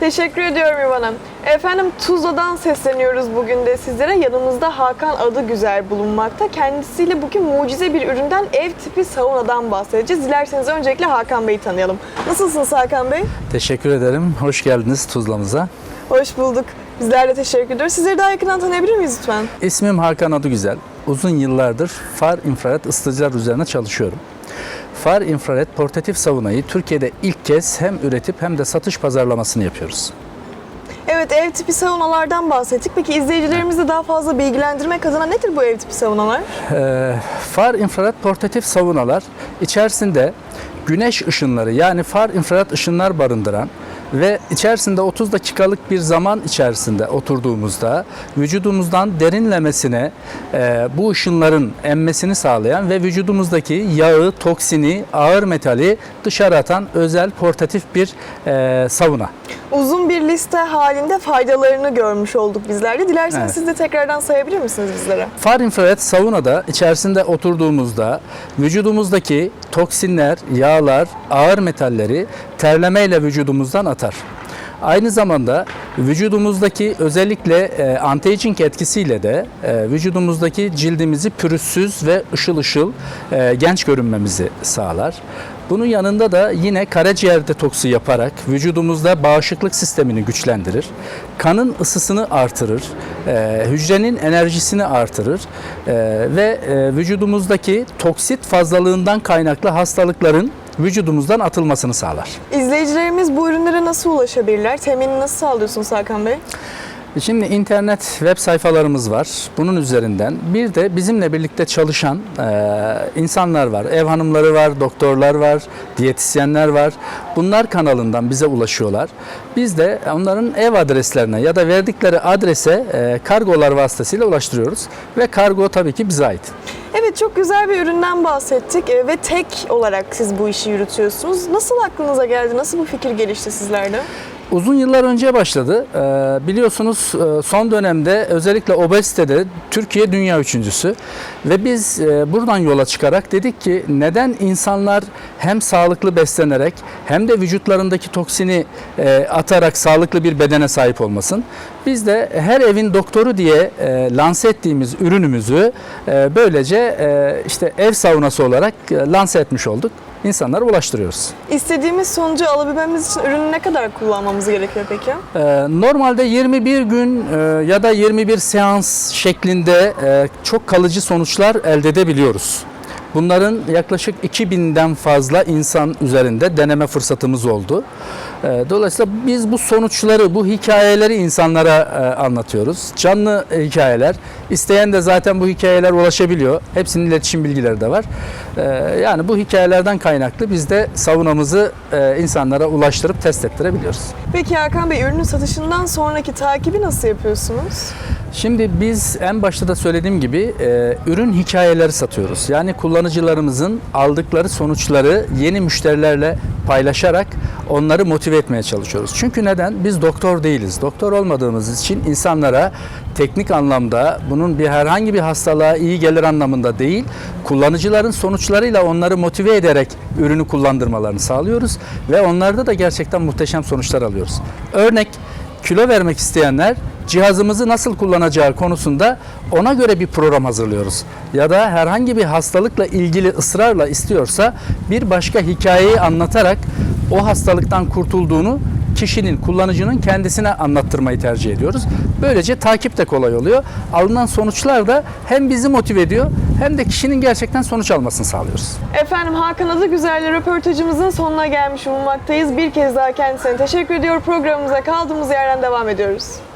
Teşekkür ediyorum İvan. Efendim Tuzla'dan sesleniyoruz bugün de sizlere. Yanımızda Hakan adı güzel bulunmakta. Kendisiyle bugün mucize bir üründen ev tipi saunadan bahsedeceğiz. Dilerseniz öncelikle Hakan Bey'i tanıyalım. Nasılsınız Hakan Bey? Teşekkür ederim. Hoş geldiniz Tuzla'mıza. Hoş bulduk. Bizler de teşekkür ediyoruz. Sizleri daha yakından tanıyabilir miyiz lütfen? İsmim Hakan Adıgüzel. Uzun yıllardır far infrared ısıtıcılar üzerine çalışıyorum. Far infrared portatif saunayı Türkiye'de ilk kez hem üretip hem de satış pazarlamasını yapıyoruz. Evet ev tipi saunalardan bahsettik. Peki izleyicilerimizi daha fazla bilgilendirmek adına nedir bu ev tipi saunalar? Ee, far infrared portatif saunalar içerisinde güneş ışınları yani far infrared ışınlar barındıran ve içerisinde 30 dakikalık bir zaman içerisinde oturduğumuzda vücudumuzdan derinlemesine e, bu ışınların emmesini sağlayan ve vücudumuzdaki yağı, toksini, ağır metali dışarı atan özel portatif bir e, sauna. Uzun bir liste halinde faydalarını görmüş olduk bizler de. Dilerseniz Evet. siz de tekrardan sayabilir misiniz bizlere? Far infrared saunada içerisinde oturduğumuzda vücudumuzdaki toksinler, yağlar, ağır metalleri terlemeyle vücudumuzdan atar. Aynı zamanda vücudumuzdaki özellikle e, anti-aging etkisiyle de e, vücudumuzdaki cildimizi pürüzsüz ve ışıl ışıl e, genç görünmemizi sağlar. Bunun yanında da yine karaciğer detoksu yaparak vücudumuzda bağışıklık sistemini güçlendirir. Kanın ısısını artırır, e, hücrenin enerjisini artırır e, ve e, vücudumuzdaki toksit fazlalığından kaynaklı hastalıkların vücudumuzdan atılmasını sağlar. İzleyicilerimiz bu ürünlere nasıl ulaşabilirler? Teminini nasıl sağlıyorsunuz Hakan Bey? Şimdi internet web sayfalarımız var. Bunun üzerinden bir de bizimle birlikte çalışan e, insanlar var. Ev hanımları var, doktorlar var, diyetisyenler var. Bunlar kanalından bize ulaşıyorlar. Biz de onların ev adreslerine ya da verdikleri adrese e, kargolar vasıtasıyla ulaştırıyoruz. Ve kargo tabii ki bize ait. Evet çok güzel bir üründen bahsettik e, ve tek olarak siz bu işi yürütüyorsunuz. Nasıl aklınıza geldi? Nasıl bu fikir gelişti sizlerde? Uzun yıllar önce başladı. Ee, biliyorsunuz e, son dönemde özellikle obezitede Türkiye dünya üçüncüsü. Ve biz e, buradan yola çıkarak dedik ki neden insanlar hem sağlıklı beslenerek hem de vücutlarındaki toksini e, atarak sağlıklı bir bedene sahip olmasın. Biz de her evin doktoru diye e, lanse ettiğimiz ürünümüzü böylece işte ev saunası olarak e, lanse etmiş olduk. İnsanlara ulaştırıyoruz. İstediğimiz sonucu alabilmemiz için ürünü ne kadar kullanmamız gerekiyor peki? Ee, Normalde 21 gün e, ya da 21 seans şeklinde e, çok kalıcı sonuçlar elde edebiliyoruz. Bunların yaklaşık 2000'den fazla insan üzerinde deneme fırsatımız oldu. Ee, Dolayısıyla biz bu sonuçları, bu hikayeleri insanlara e, anlatıyoruz. Canlı hikayeler. İsteyen de zaten bu hikayeler ulaşabiliyor. Hepsinin iletişim bilgileri de var. Ee, Yani bu hikayelerden kaynaklı biz de savunamızı e, insanlara ulaştırıp test ettirebiliyoruz. Peki Hakan Bey ürünün satışından sonraki takibi nasıl yapıyorsunuz? Şimdi biz en başta da söylediğim gibi e, ürün hikayeleri satıyoruz. Yani kullanıcılarımızın aldıkları sonuçları yeni müşterilerle paylaşarak onları motive etmeye çalışıyoruz. Çünkü neden? Biz doktor değiliz. Doktor olmadığımız için insanlara teknik anlamda bunun bir herhangi bir hastalığa iyi gelir anlamında değil, kullanıcıların sonuçlarıyla onları motive ederek ürünü kullandırmalarını sağlıyoruz ve onlarda da gerçekten muhteşem sonuçlar alıyoruz. Örnek kilo vermek isteyenler cihazımızı nasıl kullanacağı konusunda ona göre bir program hazırlıyoruz. Ya da herhangi bir hastalıkla ilgili ısrarla istiyorsa bir başka hikayeyi anlatarak o hastalıktan kurtulduğunu kişinin, kullanıcının kendisine anlattırmayı tercih ediyoruz. Böylece takip de kolay oluyor. Alınan sonuçlar da hem bizi motive ediyor hem de kişinin gerçekten sonuç almasını sağlıyoruz. Efendim Hakan Adı Güzel'le röportajımızın sonuna gelmiş bulunmaktayız. Bir kez daha kendisine teşekkür ediyor. Programımıza kaldığımız yerden devam ediyoruz.